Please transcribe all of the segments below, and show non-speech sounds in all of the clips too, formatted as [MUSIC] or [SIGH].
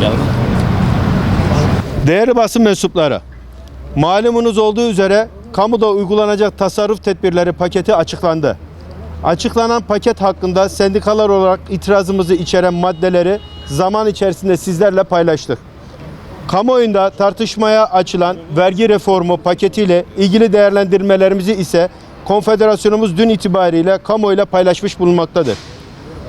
geldiniz. Değerli basın mensupları, malumunuz olduğu üzere kamuda uygulanacak tasarruf tedbirleri paketi açıklandı. Açıklanan paket hakkında sendikalar olarak itirazımızı içeren maddeleri zaman içerisinde sizlerle paylaştık. Kamuoyunda tartışmaya açılan vergi reformu paketiyle ilgili değerlendirmelerimizi ise Konfederasyonumuz dün itibariyle kamuoyuyla paylaşmış bulunmaktadır.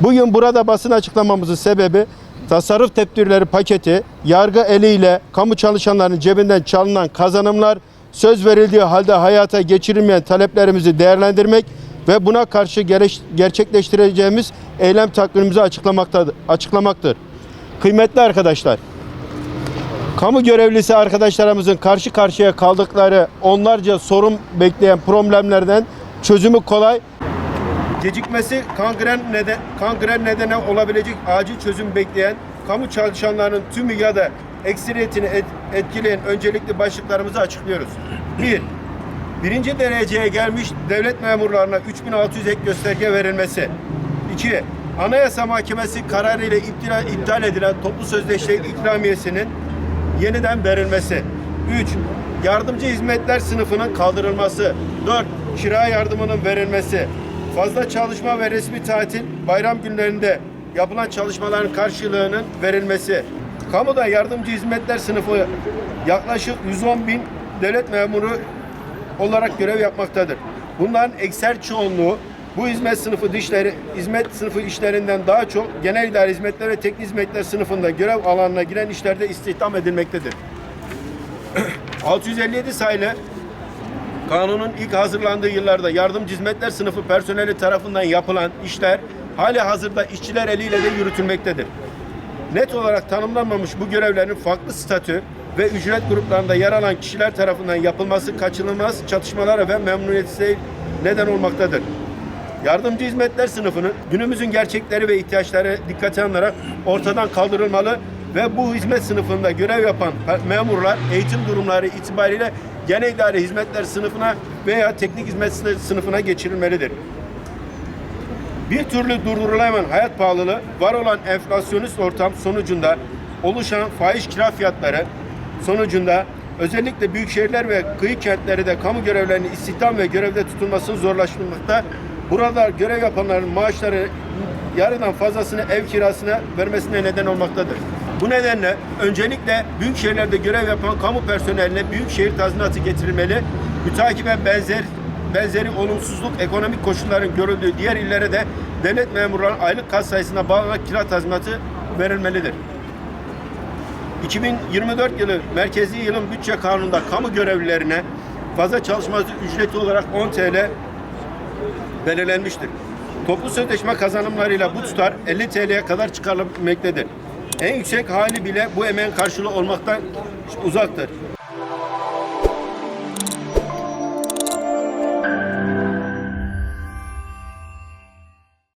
Bugün burada basın açıklamamızın sebebi tasarruf tedbirleri paketi yargı eliyle kamu çalışanlarının cebinden çalınan kazanımlar söz verildiği halde hayata geçirilmeyen taleplerimizi değerlendirmek ve buna karşı gerçekleştireceğimiz eylem takvimimizi açıklamaktadır, açıklamaktır. Kıymetli arkadaşlar, Kamu görevlisi arkadaşlarımızın karşı karşıya kaldıkları onlarca sorun bekleyen problemlerden çözümü kolay, gecikmesi kangren neden kangren nedeni olabilecek acil çözüm bekleyen kamu çalışanlarının tümü ya da ekseriyetini et- etkileyen öncelikli başlıklarımızı açıklıyoruz. 1. Birinci dereceye gelmiş devlet memurlarına 3600 ek gösterge verilmesi. 2. Anayasa Mahkemesi kararıyla iptal, iptal edilen toplu sözleşme ikramiyesinin yeniden verilmesi. 3. Yardımcı hizmetler sınıfının kaldırılması. 4. Kira yardımının verilmesi. Fazla çalışma ve resmi tatil bayram günlerinde yapılan çalışmaların karşılığının verilmesi. Kamuda yardımcı hizmetler sınıfı yaklaşık 110 bin devlet memuru olarak görev yapmaktadır. Bunların ekser çoğunluğu bu hizmet sınıfı dişleri, hizmet sınıfı işlerinden daha çok genel idare hizmetler ve teknik hizmetler sınıfında görev alanına giren işlerde istihdam edilmektedir. [CLEARS THROAT] 657 sayılı kanunun ilk hazırlandığı yıllarda yardımcı hizmetler sınıfı personeli tarafından yapılan işler hali hazırda işçiler eliyle de yürütülmektedir. Net olarak tanımlanmamış bu görevlerin farklı statü ve ücret gruplarında yer alan kişiler tarafından yapılması kaçınılmaz çatışmalara ve memnuniyetsizliğe neden olmaktadır. Yardımcı hizmetler sınıfının günümüzün gerçekleri ve ihtiyaçları dikkate alınarak ortadan kaldırılmalı ve bu hizmet sınıfında görev yapan memurlar eğitim durumları itibariyle genel idare hizmetler sınıfına veya teknik hizmet sınıfına geçirilmelidir. Bir türlü durdurulamayan hayat pahalılığı, var olan enflasyonist ortam sonucunda oluşan fahiş kira fiyatları sonucunda özellikle büyük şehirler ve kıyı kentleri de kamu görevlerinin istihdam ve görevde tutulmasını zorlaştırmakta. Burada görev yapanların maaşları yarıdan fazlasını ev kirasına vermesine neden olmaktadır. Bu nedenle öncelikle büyük şehirlerde görev yapan kamu personeline büyük şehir tazminatı getirilmeli. Mütakiben benzer benzeri olumsuzluk ekonomik koşulların görüldüğü diğer illere de devlet memurlarının aylık kas sayısına bağlı olarak kira tazminatı verilmelidir. 2024 yılı merkezi yılın bütçe kanununda kamu görevlilerine fazla çalışma ücreti olarak 10 TL belirlenmiştir. Toplu sözleşme kazanımlarıyla bu tutar 50 TL'ye kadar çıkarılabilmektedir. En yüksek hali bile bu emeğin karşılığı olmaktan uzaktır.